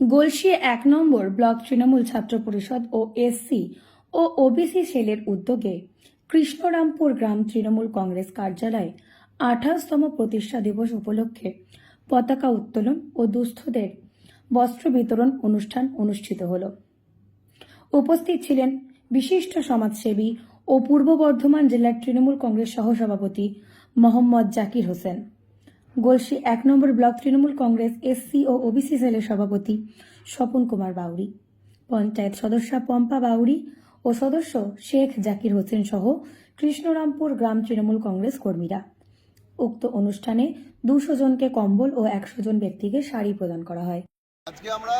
গলসি এক নম্বর ব্লক তৃণমূল ছাত্র পরিষদ ও এসসি ও ওবিসি সেলের উদ্যোগে কৃষ্ণরামপুর গ্রাম তৃণমূল কংগ্রেস কার্যালয়ে আঠাশতম প্রতিষ্ঠা দিবস উপলক্ষে পতাকা উত্তোলন ও দুস্থদের বস্ত্র বিতরণ অনুষ্ঠান অনুষ্ঠিত হল। উপস্থিত ছিলেন বিশিষ্ট সমাজসেবী ও পূর্ব বর্ধমান জেলার তৃণমূল কংগ্রেস সহসভাপতি মোহাম্মদ জাকির হোসেন। গলসি এক নম্বর ব্লক তৃণমূল কংগ্রেস এসসি ও ওবিসি সেলের সভাপতি স্বপন কুমার বাউরি পঞ্চায়েত সদস্যা পম্পা বাউরি ও সদস্য শেখ জাকির হোসেন সহ কৃষ্ণরামপুর গ্রাম তৃণমূল কংগ্রেস কর্মীরা। উক্ত অনুষ্ঠানে দুশো জনকে কম্বল ও একশো জন ব্যক্তিকে শাড়ি প্রদান করা হয়। আজকে আমরা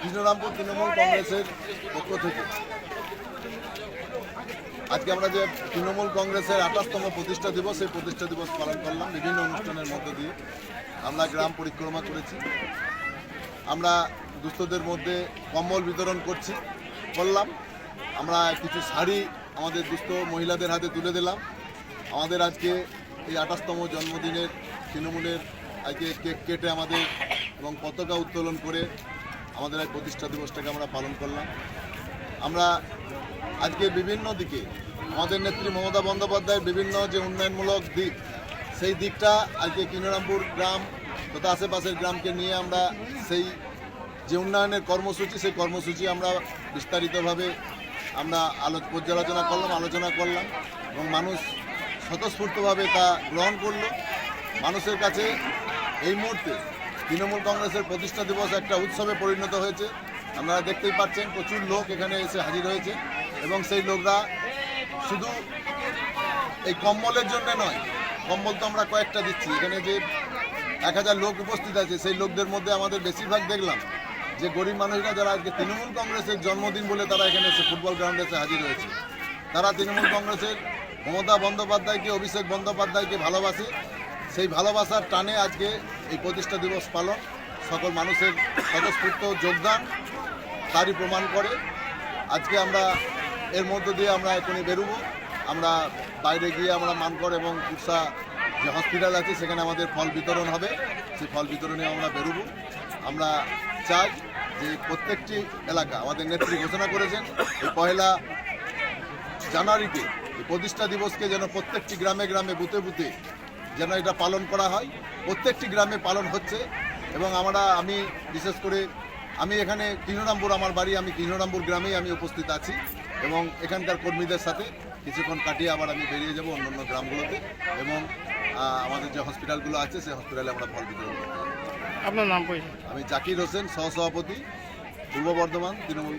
কৃষ্ণরামপুর তৃণমূল কংগ্রেসের পক্ষ থেকে আজকে আমরা যে তৃণমূল কংগ্রেসের আঠাশতম প্রতিষ্ঠা দিবস, সেই প্রতিষ্ঠা দিবস পালন করলাম বিভিন্ন অনুষ্ঠানের মধ্য দিয়ে। আমরা গ্রাম পরিক্রমা করেছি। আমরা দুস্থদের মধ্যে কম্বল বিতরণ করছি, করলাম। আমরা কিছু শাড়ি আমাদের দুস্থ মহিলাদের হাতে তুলে দিলাম। আমাদের আজকে এই আঠাশতম জন্মদিনের তৃণমূলের আজকে কেক কেটে আমাদের এবং পতাকা উত্তোলন করে আমাদের এই প্রতিষ্ঠা দিবসটাকে আমরা পালন করলাম। আমরা আজকে বিভিন্ন দিকে আমাদের নেত্রী মমতা বন্দ্যোপাধ্যায়ের বিভিন্ন যে উন্নয়নমূলক দিক, সেই দিকটা আজকে কিনরামপুর গ্রাম তথা আশেপাশের গ্রামকে নিয়ে আমরা সেই যে উন্নয়নের কর্মসূচি, সেই কর্মসূচি আমরা বিস্তারিতভাবে আমরা আলো পর্যালোচনা করলাম, আলোচনা করলাম এবং মানুষ স্বতঃস্ফূর্তভাবে তা গ্রহণ করল। মানুষের কাছে এই মুহূর্তে তৃণমূল কংগ্রেসের প্রতিষ্ঠা দিবস একটা উৎসবে পরিণত হয়েছে। আপনারা দেখতেই পাচ্ছেন প্রচুর লোক এখানে এসে হাজির হয়েছে এবং সেই লোকরা শুধু এই কম্বলের জন্য নয়, কম্বল তো আমরা কয়েকটা দিচ্ছি। এখানে যে এক হাজার লোক উপস্থিত আছে, সেই লোকদের মধ্যে আমাদের বেশিরভাগ দেখলাম যে গরিব মানুষরা যারা আজকে তৃণমূল কংগ্রেসের জন্মদিন বলে তারা এখানে এসে ফুটবল গ্রাউন্ডে এসে হাজির হয়েছে। তারা তৃণমূল কংগ্রেসের মমতা বন্দ্যোপাধ্যায়কে, অভিষেক বন্দ্যোপাধ্যায়কে ভালোবাসে। সেই ভালোবাসার টানে আজকে এই প্রতিষ্ঠা দিবস পালন। সকল মানুষের স্বতঃস্ফূর্ত যোগদান। তারই প্রমাণ করে। আজকে আমরা এর মধ্য দিয়ে আমরা এখনই বেরোবো। আমরা বাইরে গিয়ে আমরা মানকর এবং কুরসা যে হসপিটাল আছে, সেখানে আমাদের ফল বিতরণ হবে। সেই ফল বিতরণে আমরা বেরোবো। আমরা চাই যে প্রত্যেকটি এলাকা, আমাদের নেত্রী ঘোষণা করেছেন, এই পহেলা জানুয়ারিতে প্রতিষ্ঠা দিবসকে যেন প্রত্যেকটি গ্রামে গ্রামে বুথে বুথে যেন এটা পালন করা হয়। প্রত্যেকটি গ্রামে পালন হচ্ছে এবং আমরা, আমি বিশেষ করে আমি এখানে কৃষ্ণরামপুর আমার বাড়ি আমি কৃষ্ণরামপুর গ্রামেই আমি উপস্থিত আছি এবং এখানকার কর্মীদের সাথে কিছুক্ষণ কাটিয়ে আবার আমি বেরিয়ে যাব অন্যান্য গ্রামগুলোতে এবং আমাদের যে হসপিটালগুলো আছে সেই হসপিটালে আমরা ফল বিতরণ করতে আপনার নাম আমি জাকির হোসেন সহসভাপতি পূর্ব বর্ধমান তৃণমূল